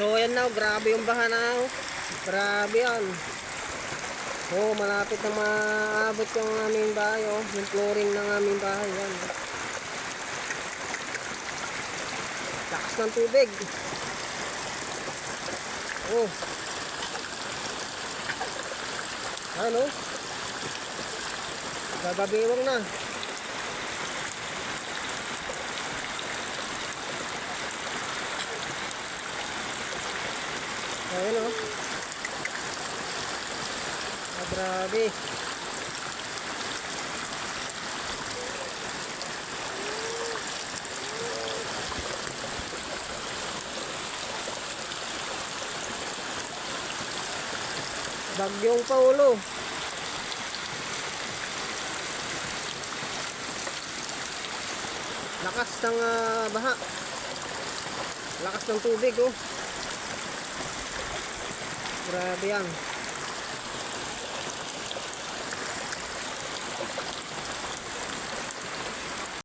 So ayan na, oh, grabe yung baha na. oh. Grabe yan. Oh, malapit na maabot yung aming bahay, oh. Yung flooring ng aming bahay, yan. Lakas ng tubig. Oh. Ano? Gagabiwang na. Ayan o. Ah, grabe. Bagyong Paulo. Lakas ng ah, baha. Lakas ng tubig oh. Grabe yan.